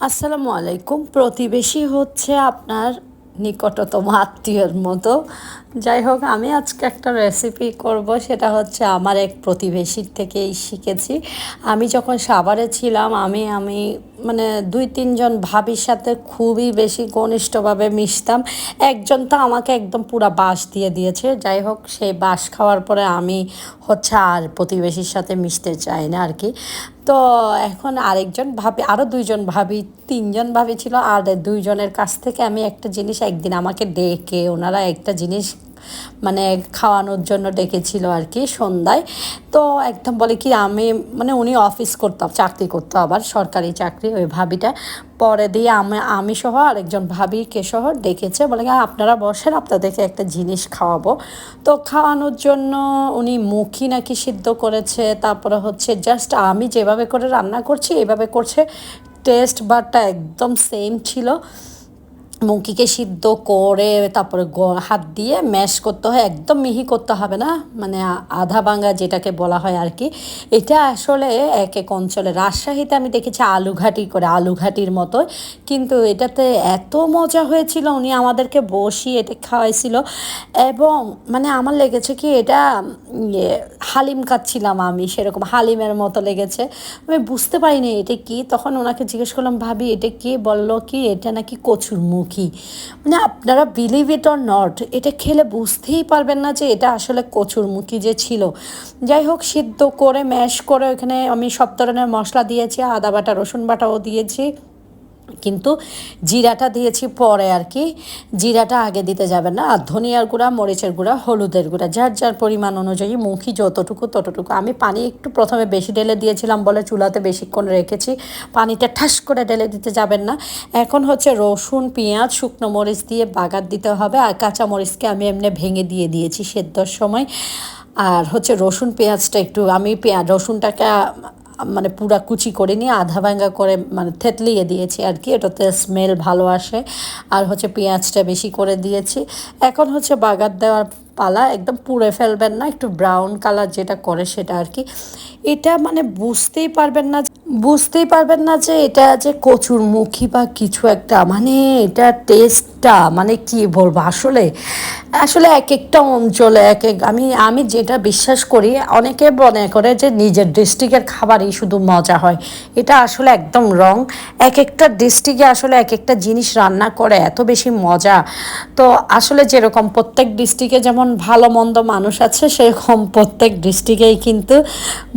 আসসালামু আলাইকুম। প্রতিবেশী হচ্ছে আপনার নিকটতম আত্মীয়র মতো। যাই হোক, আমি আজকে একটা রেসিপি করব। সেটা হচ্ছে আমার এক প্রতিবেশীর থেকেই শিখেছি। আমি যখন সাভারে ছিলাম, আমি আমি মানে দুই, তিনজন ভাবির সাথে খুবই বেশি ঘনিষ্ঠভাবে মিশতাম। একজন তো আমাকে একদম পুরা বাস দিয়ে দিয়েছে। যাই হোক, সেই বাস খাওয়ার পরে আমি হচ্ছে আর প্রতিবেশীর সাথে মিশতে চাই না আর কি তো এখন আরেকজন ভাবি আরও দুইজন ভাবি, তিনজন ভাবি ছিল। আর দুইজনের কাছ থেকে আমি একটা জিনিস একদিন আমাকে ডেকে, ওনারা একটা জিনিস মানে খাওয়ানোর জন্য ডেকেছিল আর কি সন্ধ্যায়। তো একদম বলে কি, আমি মানে উনি অফিস করতাম, চাকরি করতো আবার, সরকারি চাকরি, ওই ভাবিটা। পরে দিয়ে আমি আমি সহ আরেকজন ভাবিকে সহ ডেকেছে, বলে আপনারা বসেন, আপনাদেরকে একটা জিনিস খাওয়াবো। তো খাওয়ানোর জন্য উনি মুখি নাকি সিদ্ধ করেছে, তারপরে হচ্ছে জাস্ট আমি যেভাবে করে রান্না করছি এভাবে করছে টেস্ট বারটা একদম সেম ছিল। মুখিকে সিদ্ধ করে তারপরে হাত দিয়ে ম্যাশ করতে হয় একদম মিহি করতে হবে না মানে আধা ভাঙা যেটাকে বলা হয় আর কি। এটা আসলে এক এক অঞ্চলে রাজশাহীতে আমি দেখেছি আলুঘাটি করে আলুঘাটির মতো। কিন্তু এটাতে এত মজা হয়েছিল উনি আমাদেরকে বসিয়ে এটা খাওয়াইছিল। এবং মানে আমার লেগেছে কি এটা ইয়ে, হালিম খাচ্ছিলাম আমি সেরকম হালিমের মতো লেগেছে। আমি বুঝতে পারিনি এটা কি তখন ওনাকে জিজ্ঞেস করলাম ভাবি এটা কি? বলল কি এটা নাকি কচুর মুখী মানে আপনারা বিলিভ ইট অর নট এটা খেলে বুঝতেই পারবেন না যে এটা আসলে কচুর মুখী যে ছিল। যাই হোক, সিদ্ধ করে ম্যাশ করে ওখানে আমি সব ধরনের মশলা দিয়েছি, আদা বাটা, রসুন বাটাও দিয়েছি। কিন্তু জিরাটা দিয়েছি পরে আর কি। জিরাটা আগে দিতে যাবে না। আর ধনিয়ার গুঁড়া, মরিচের গুঁড়া, হলুদের গুঁড়া, যার যার পরিমাণ অনুযায়ী মুখি যতটুকু ততটুকু। আমি পানি একটু প্রথমে বেশি ঢেলে দিয়েছিলাম বলে চুলাতে বেশিক্ষণ রেখেছি। পানিটা ঠাস করে ঢেলে দিতে যাবেন না। এখন হচ্ছে রসুন, পেঁয়াজ, শুকনো মরিচ দিয়ে বাগার দিতে হবে। আর কাঁচা মরিচকে আমি এমনি ভেঙে দিয়ে দিয়েছি সেদ্ধর সময়। আর হচ্ছে রসুন, পেঁয়াজটা একটু আমি পেঁয়াজ রসুনটাকে মানে পুরা কুচি করে নিয়ে আধা ভাঙ্গা করে মানে থেতলিয়ে দিয়েছি আর কি। এটাতে স্মেল ভালো আসে। আর হচ্ছে পেঁয়াজটা বেশি করে দিয়েছি। এখন হচ্ছে বাগার দেওয়ার পালা একদম পুড়ে ফেলবেন না, একটু ব্রাউন কালার যেটা করে সেটা আর কি। এটা মানে বুঝতেই পারবেন না বুঝতেই পারবেন না যে এটা যে কচুর মুখী বা কিছু একটা মানে এটা টেস্টটা মানে কি বলব? আসলে আসলে এক একটা অঞ্চলে, এক এক, আমি আমি যেটা বিশ্বাস করি, অনেকে মনে করে যে নিজের ডিস্ট্রিক্টের খাবারই শুধু মজা হয়। এটা আসলে একদম রং এক একটা ডিস্ট্রিক্টে আসলে এক একটা জিনিস রান্না করে, এত বেশি মজা। তো আসলে যেরকম প্রত্যেক ডিস্ট্রিক্টে যেমন ভালো মন্দ মানুষ আছে, সেরকম প্রত্যেক ডিস্ট্রিক্টেই কিন্তু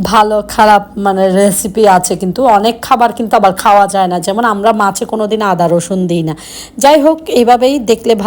ভালো, খারাপ মানে রেসিপি আছে কিন্তু অনেক খাবার কিন্তু আবার খাওয়া যায় না। যেমন আমরা মাছে কোনোদিন আদা, রসুন দিই না। যাই হোক এইভাবেই দেখলে ভালো